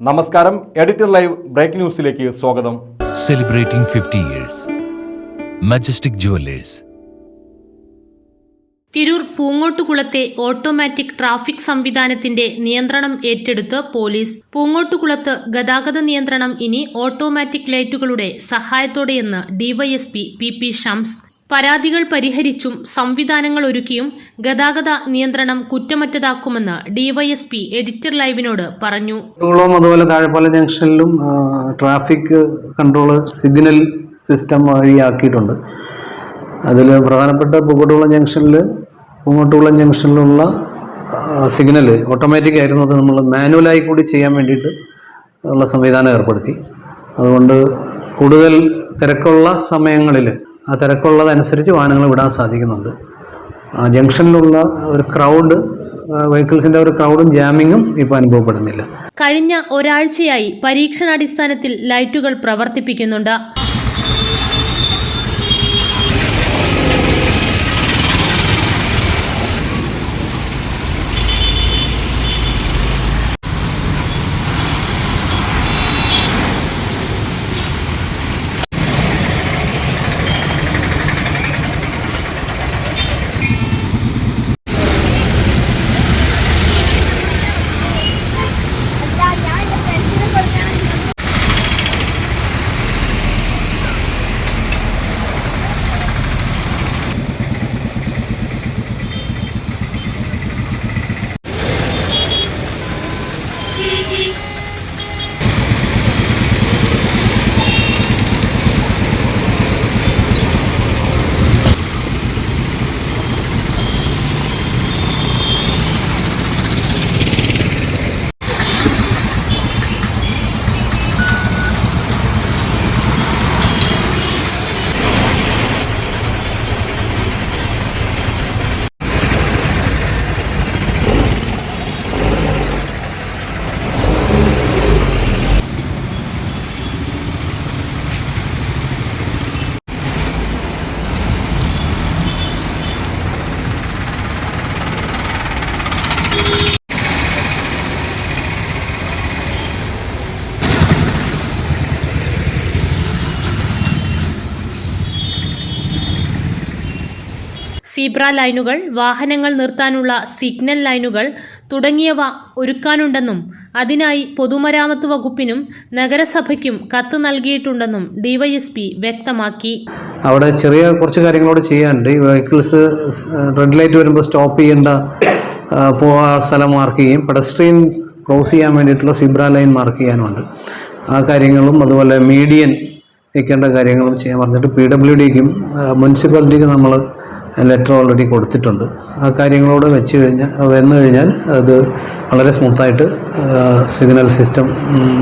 നമസ്കാരം. Editor live break ന്യൂസിലേക്ക് സ്വാഗതം. Celebrating fifty years majestic jewellers Tirur പൂങ്ങോട്ടുകുളത്തെ automatic traffic സംവിധാനത്തിന്റെ നിയന്ത്രണം ഏറ്റെടുത്ത് പോലീസ്. പൂങ്ങോട്ടുകുളത്ത് ഗതാഗത നിയന്ത്രണം ഇനി ഓട്ടോമാറ്റിക് ലൈറ്റുകളുടെ സഹായത്തോടെയെന്ന് ഡിവൈഎസ്പി പി പി ഷംസ്. പരാതികൾ പരിഹരിച്ചും സംവിധാനങ്ങൾ ഒരുക്കിയും ഗതാഗത നിയന്ത്രണം കുറ്റമറ്റതാക്കുമെന്ന് ഡിവൈഎസ്പി എഡിറ്റർ ലൈവിനോട് പറഞ്ഞു. കുളവും അതുപോലെ താഴെപ്പാല ജംഗ്ഷനിലും ട്രാഫിക് കൺട്രോൾ സിഗ്നൽ സിസ്റ്റം വഴിയാക്കിയിട്ടുണ്ട്. അതിൽ പ്രധാനപ്പെട്ട പൂക്കോട്ടുകുളം ജംഗ്ഷനിൽ പൂങ്ങോട്ടുകുളം ജംഗ്ഷനിലുള്ള സിഗ്നൽ ഓട്ടോമാറ്റിക് ആയിരുന്നു. അത് നമ്മൾ മാനുവലായി കൂടി ചെയ്യാൻ വേണ്ടിയിട്ട് ഉള്ള സംവിധാനം ഏർപ്പെടുത്തി. അതുകൊണ്ട് കൂടുതൽ തിരക്കുള്ള സമയങ്ങളിൽ ആ തിരക്കുള്ളതനുസരിച്ച് വാഹനങ്ങൾ വിടാൻ സാധിക്കുന്നുണ്ട്. ജംഗ്ഷനിലുള്ള ഒരു ക്രൗഡ് വെഹിക്കിൾസിന്റെ ഒരു ക്രൗഡും ജാമിങ്ങും ഇപ്പോൾ അനുഭവപ്പെടുന്നില്ല. കഴിഞ്ഞ ഒരാഴ്ചയായി പരീക്ഷണാടിസ്ഥാനത്തിൽ ലൈറ്റുകൾ പ്രവർത്തിപ്പിക്കുന്നുണ്ട്. സീബ്ര ലൈനുകൾ വാഹനങ്ങൾ നിർത്താനുള്ള സിഗ്നൽ ലൈനുകൾ തുടങ്ങിയവ ഒരുക്കാനുണ്ടെന്നും അതിനായി പൊതുമരാമത്ത് വകുപ്പിനും നഗരസഭയ്ക്കും കത്ത് നൽകിയിട്ടുണ്ടെന്നും ഡിവൈഎസ്പി വ്യക്തമാക്കി. അവിടെ ചെറിയ കുറച്ച് കാര്യങ്ങളോട് ചെയ്യാനുണ്ട്. വെഹിക്കിൾസ് റെഡ് ലൈറ്റ് വരുമ്പോൾ സ്റ്റോപ്പ് ചെയ്യേണ്ട പോവാ സ്ഥലം മാർക്ക് ചെയ്യും. പെഡസ്ട്രിയൻ ക്രോസ് ചെയ്യാൻ വേണ്ടിയിട്ടുള്ള സിബ്ര ലൈൻ മാർക്ക് ചെയ്യാനുണ്ട്. ആ കാര്യങ്ങളും അതുപോലെ മീഡിയൻ വെക്കേണ്ട കാര്യങ്ങളും ചെയ്യാൻ പറഞ്ഞിട്ട് പി ഡബ്ല്യു ഡിക്കും മുനിസിപ്പാലിറ്റിക്കും നമ്മൾ ലെറ്റർ ഓൾറെഡി കൊടുത്തിട്ടുണ്ട്. ആ കാര്യങ്ങളോട് വെച്ച് കഴിഞ്ഞാൽ വന്നു കഴിഞ്ഞാൽ അത് വളരെ സ്മൂത്തായിട്ട് സിഗ്നൽ സിസ്റ്റം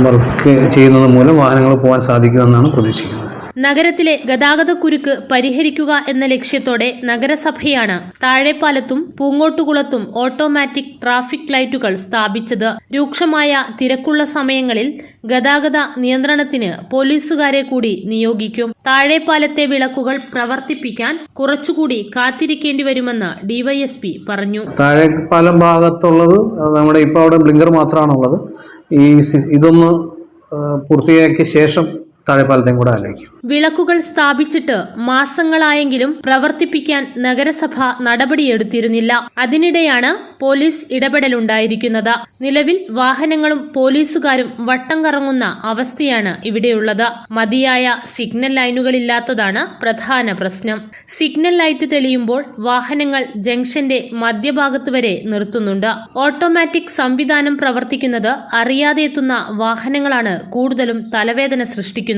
വർക്ക് ചെയ്യുന്നത് മൂലം വാഹനങ്ങൾ പോകാൻ സാധിക്കുമെന്നാണ് പ്രതീക്ഷിക്കുന്നത്. നഗരത്തിലെ ഗതാഗതക്കുരുക്ക് പരിഹരിക്കുക എന്ന ലക്ഷ്യത്തോടെ നഗരസഭയാണ് താഴെപ്പാലത്തും പൂങ്ങോട്ടുകുളത്തും ഓട്ടോമാറ്റിക് ട്രാഫിക് ലൈറ്റുകൾ സ്ഥാപിച്ചത്. രൂക്ഷമായ തിരക്കുള്ള സമയങ്ങളിൽ ഗതാഗത നിയന്ത്രണത്തിന് പോലീസുകാരെ കൂടി നിയോഗിക്കും. താഴെപ്പാലത്തെ വിളക്കുകൾ പ്രവർത്തിപ്പിക്കാൻ കുറച്ചുകൂടി കാത്തിരിക്കേണ്ടി വരുമെന്ന് ഡിവൈഎസ്പി പറഞ്ഞു. താഴെപ്പാലം പാലം ഭാഗത്തുള്ളത് നമ്മുടെ ഇപ്പോൾ അവിടെ ബ്ലിങ്കർ മാത്രമാണുള്ളത്. ഈ ഇതൊന്ന് പൂർത്തിയാക്കിയ ശേഷം താഴെപ്പാലത്തെയും കൂടെ ആലോചിക്കും. വിളക്കുകൾ സ്ഥാപിച്ചിട്ട് മാസങ്ങളായെങ്കിലും പ്രവർത്തിപ്പിക്കാൻ നഗരസഭ നടപടിയെടുത്തിരുന്നില്ല. അതിനിടെയാണ് പോലീസ് ഇടപെടലുണ്ടായിരിക്കുന്നത്. നിലവിൽ വാഹനങ്ങളും പോലീസുകാരും വട്ടം കറങ്ങുന്ന അവസ്ഥയാണ് ഇവിടെയുള്ളത്. മതിയായ സിഗ്നൽ ലൈനുകൾ ഇല്ലാത്തതാണ് പ്രധാന പ്രശ്നം. സിഗ്നൽ ലൈറ്റ് തെളിയുമ്പോൾ വാഹനങ്ങൾ ജംഗ്ഷന്റെ മധ്യഭാഗത്ത് വരെ നിർത്തുന്നുണ്ട്. ഓട്ടോമാറ്റിക് സംവിധാനം പ്രവർത്തിക്കുന്നത് അറിയാതെ എത്തുന്ന വാഹനങ്ങളാണ് കൂടുതലും തലവേദന സൃഷ്ടിക്കുന്നത്.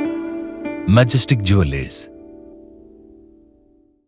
Majestic Jewelers.